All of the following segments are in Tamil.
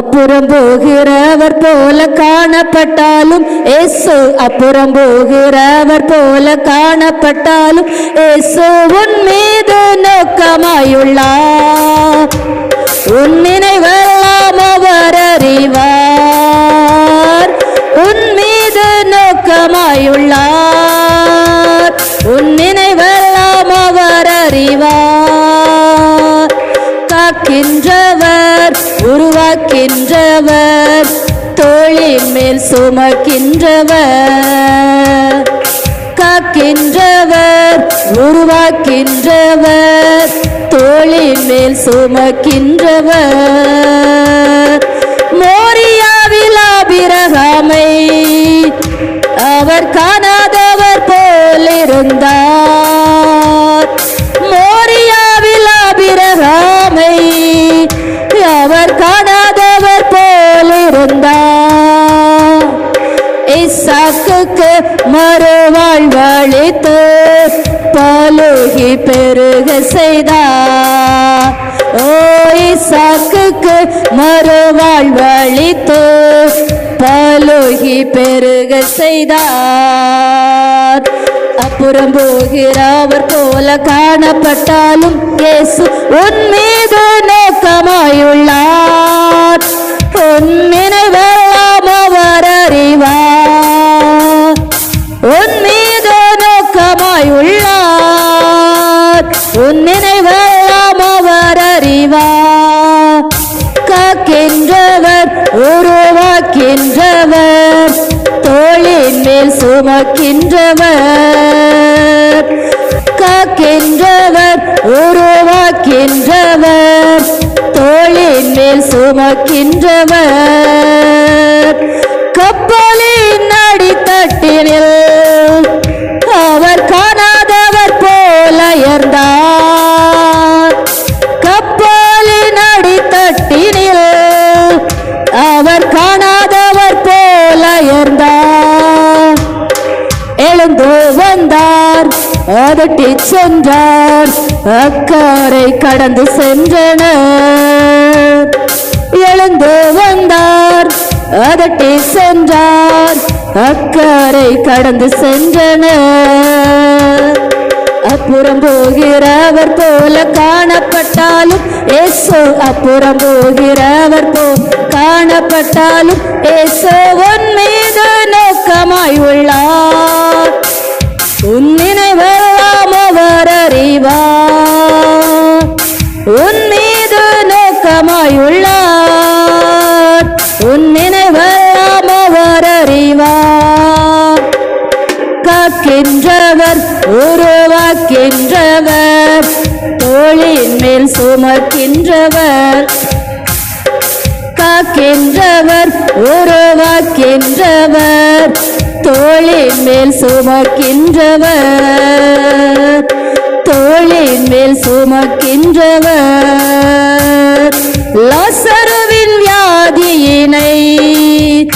அப்புறம் போகிறவர் போல காணப்பட்டாலும் இயேசு அப்புறம் போகிறவர் போல காணப்பட்டாலும் இயேசு உன் மீது நோக்கமாயுள்ளார். உன் நினைவெல்லாம் அவர் அறிவார். உன் மீது நோக்கமாயுள்ளார். உருவாக்கின்றவர் தோளின் மேல் சுமக்கின்றவர். காக்கின்றவர் உருவாக்கின்றவர் தோளின் மேல் சுமக்கின்றவர். மோரியாவில் அபிரகாமை அவர் காணாதவர் போலிருந்தார். இசாக்குக்கு மறுவாழ்வழித்து பலுகி பெருக செய்தா. ஓ இசாக்குக்கு மறுவாழ்வழித்து பலுகி பெருக செய்தார். அப்புறம் போகிறவர் போல காணப்பட்டாலும் இயேசு உன் மீது நோக்கமாயுள்ளார். உன் நினைவெல்லாம் சுமக்கின்றவர் காக்கின்றவர் உருவாக்கின்றவர். தோளின் மேல் சுமக்கின்றவர். கப்பலின் அடித்தட்டினில் அதட்டி சென்றார். அக்காரை கடந்து சென்றனர். எழுந்து வந்தார். அதட்டி சென்றார். அக்காரை கடந்து சென்றனர். அப்புறம் போகிறவர் போல காணப்பட்டாலும் ஏசோ அப்புறம் போகிறவர் போல் காணப்பட்டாலும் ஏசோ உன் மீது நோக்கமாய் உள்ள உன் நினைவெல்லாம் அவர் அறிவார். காக்கின்றவர் உருவாக்கின்றவர். தோளின் மேல் சுமக்கின்றவர். காக்கின்றவர் உருவாக்கின்றவர். தோளின் மேல் சுமக்கின்றவர். தோளின் மேல் சுமக்கின்றவர். லாசரு வியாதியினை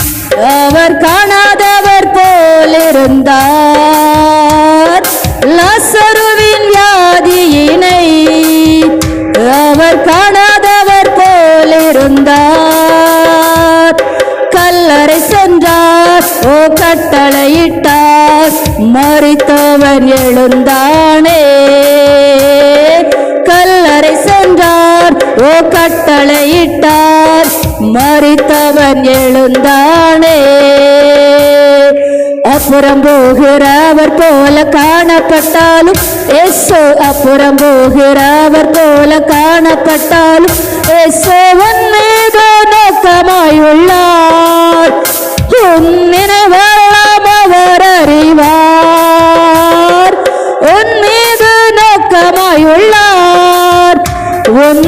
அவர் காணாதவர் போலிருந்தார் லசருவின் வியாதியினை அவர் காணாதவர் போலிருந்தார் கல்லறை சென்றார் ஓ கட்டளையிட்டார் மறித்தவன் எழுந்தானே. கல்லறை சென்றார் ஓ கட்டளையிட்டார் மறித்தவன் எழுந்தானே. அப்புறம் போகிறவர் போல காணப்பட்டாலும் எஸ்ஸோ அப்புறம் போகிறவர் போல காணப்பட்டாலும் எஸ்ஸோ உன் மீது நோக்கமாயுள்ளார் உன் நினைவெல்லாம் அவர் அறிவார். உன் மீது நோக்கமாயுள்ளார் உன்